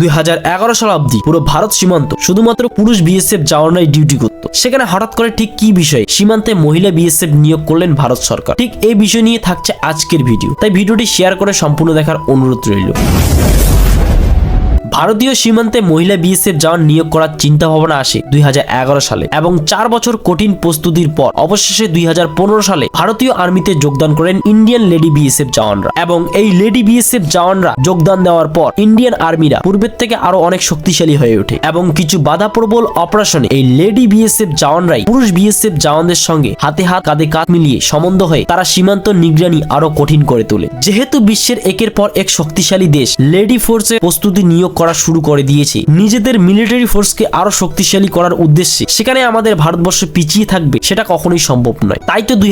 দুই হাজার এগারো সাল অব্দি পুরো ভারত সীমান্ত শুধুমাত্র পুরুষ বিএসএফ জওয়ানরাই ডিউটি করত। সেখানে হঠাৎ করে ঠিক কি বিষয়? সীমান্তে মহিলা বিএসএফ নিয়োগ করলেন ভারত সরকার। ঠিক এই বিষয় নিয়ে থাকছে আজকের ভিডিও। তাই ভিডিওটি শেয়ার করে সম্পূর্ণ দেখার অনুরোধ রইল। ভারতীয় সীমান্তে মহিলা বিএসএফ জওয়ান নিয়োগ করার চিন্তা ভাবনা আসে দুই সালে এবং চার বছর কঠিন প্রস্তুতির পর অবশেষে দুই সালে ভারতীয় আর্মিতে যোগদান করেন ইন্ডিয়ান লেডি বিএসএফ জওয়ানরা এবং এই লেডি বিএসএফ জওয়ানরা যোগদান দেওয়ার পর ইন্ডিয়ান আর্মিরা পূর্বের থেকে আরও অনেক শক্তিশালী হয়ে ওঠে এবং কিছু বাধা প্রবল অপারেশনে এই লেডি বিএসএফ জওয়ানরাই পুরুষ বিএসএফ জওয়ানদের সঙ্গে হাতে হাত কাঁধে কাঁধ মিলিয়ে সম্বন্ধ হয়ে তারা সীমান্ত নিগরানি আরও কঠিন করে তোলে। যেহেতু বিশ্বের একের পর এক শক্তিশালী দেশ, লেডি ফোর্সে প্রস্তুতি নিয়োগ করা শুরু করে দিয়েছে। নিজেদের মিলিটারি ফোর্সকে আরও শক্তিশালী করার উদ্দেশ্যে সেখানে আমাদের ভারতবর্ষ পিছিয়ে থাকবে সেটা কখনোই সম্ভব নয়। তাই তো দুই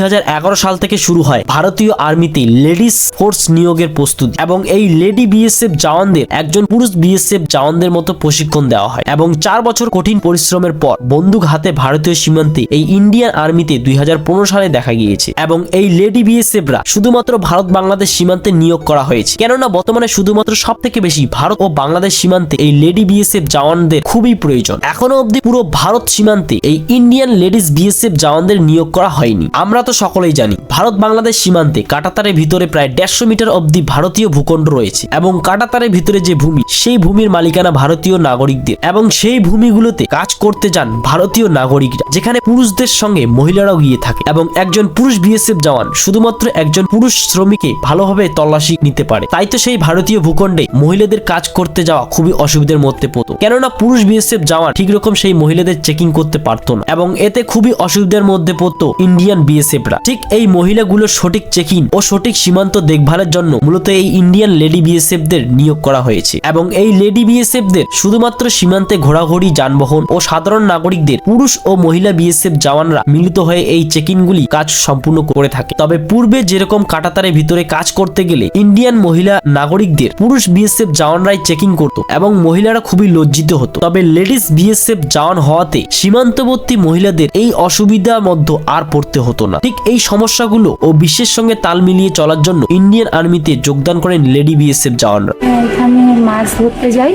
সাল থেকে শুরু হয় ভারতীয় আর্মিতে লেডিস ফোর্স নিয়োগের প্রস্তুতি এবং এই লেডি বিএসএফ জওয়ানদের একজন পুরুষ বিএসএফ জওয়ানদের মতো প্রশিক্ষণ দেওয়া হয় এবং চার বছর কঠিন পরিশ্রমের পর বন্দুক হাতে ভারতীয় সীমান্তে এই ইন্ডিয়ান আর্মিতে দুই হাজার পনেরো সালে দেখা গিয়েছে এবং এই লেডি বিএসএফরা শুধুমাত্র ভারত বাংলাদেশ সীমান্তে নিয়োগ করা হয়েছে। কেননা বর্তমানে শুধুমাত্র সব থেকে বেশি ভারত ও বাংলাদেশ সীমান্তে এই লেডি বিএসএফ জওয়ানদের খুবই প্রয়োজন। এখনও অবধি পুরো ভারত সীমান্তে এই ইন্ডিয়ান লেডিস বিএসএফ জওয়ানদের নিয়োগ করা হয়নি। আমরা তো সকলেই জানি, ভারত বাংলাদেশ সীমান্তে কাটাতারের ভিতরে প্রায় দেড়শো মিটার অবধি ভারতীয় ভূখণ্ড রয়েছে এবং কাটাতারের ভিতরে যে ভূমি, সেই ভূমির মালিকানা ভারতীয় নাগরিকদের এবং সেই ভূমিগুলোতে কাজ করতে যান ভারতীয় নাগরিকরা, যেখানে পুরুষদের সঙ্গে মহিলারাও গিয়ে থাকে এবং একজন পুরুষ বিএসএফ জওয়ান শুধুমাত্র একজন পুরুষ শ্রমিকে ভালোভাবে তল্লাশি নিতে পারে। তাই তো সেই ভারতীয় ভূখণ্ডে মহিলাদের কাজ করতে যাওয়া খুবই অসুবিধার মধ্যে পড়তো। কেননা পুরুষ বিএসএফ জওয়ান ঠিক রকম সেই মহিলাদের চেকিং করতে পারতো না এবং এতে খুবই অসুবিধার মধ্যে পড়তো ইন্ডিয়ান বিএসএফরা ঠিক এই মহিলাগুলোর সঠিক চেকিং ও সঠিক সীমান্ত দেখভালের জন্য মূলত এই ইন্ডিয়ান লেডি বিএসএফ দের নিয়োগ করা হয়েছে এবং এই লেডি বিএসএফ দের শুধুমাত্র সীমান্তে ঘোরাঘুরি, যানবাহন ও সাধারণ নাগরিকদের পুরুষ ও মহিলা বিএসএফ জওয়ানরা মিলিত হয়ে এই চেকিংগুলি কাজ সম্পূর্ণ করে থাকে। তবে পূর্বে যেরকম কাটাতারের ভিতরে কাজ করতে গেলে ইন্ডিয়ান মহিলা নাগরিকদের পুরুষ বিএসএফ জওয়ানরাই চেকিং করত এবং মহিলারা খুবই লজ্জিত হতো। তবে লেডিস বিএসএফ জওয়ান হওয়াতে সীমান্তবর্তী মহিলাদের এই অসুবিধার মধ্যে আর পড়তে হতো না। ঠিক এই সমস্যাগুলো ও বিশ্বের সঙ্গে তাল মিলিয়ে চলার জন্য ইন্ডিয়ান আর্মিতে যোগদান করেন লেডি বিএসএফ জওয়ানরা। এখানে মাছ ধরতে যাই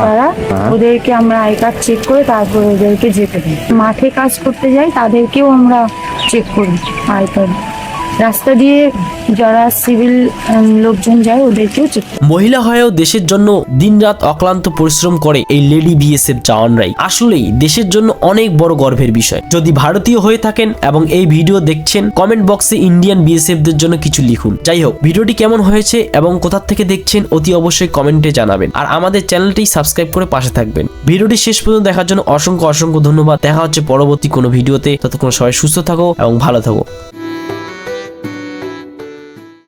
যারা ওদেরকে আমরা আই কার্ড চেক করে তারপর ওদেরকে যেতে দিই। মাঠে কাজ করতে যাই তাদেরকেও আমরা চেক করি আই কার্ড। রাস্তা দিয়ে যারা সিভিল লোকজন যায়, ওদেরকেও মহিলা হয়েও দেশের জন্য দিনরাত অক্লান্ত পরিশ্রম করে এই লেডি বিএসএফ জওয়ানরাই আসলেই দেশের জন্য অনেক বড় গর্বের বিষয়। যদি ভারতীয় হয়ে থাকেন এবং এই ভিডিও দেখছেন কমেন্ট বক্সে ইন্ডিয়ান বিএসএফ দের জন্য কিছু লিখুন। যাই হোক, ভিডিওটি কেমন হয়েছে এবং কোথা থেকে দেখছেন, অতি অবশ্যই কমেন্টে জানাবেন। আর আমাদের চ্যানেলটি সাবস্ক্রাইব করে পাশে থাকবেন। ভিডিওটি শেষ পর্যন্ত দেখার জন্য অসংখ্য অসংখ্য ধন্যবাদ। দেখা হচ্ছে পরবর্তী কোনো ভিডিওতে। ততক্ষণ সবাই সুস্থ থাকো এবং ভালো থাকো।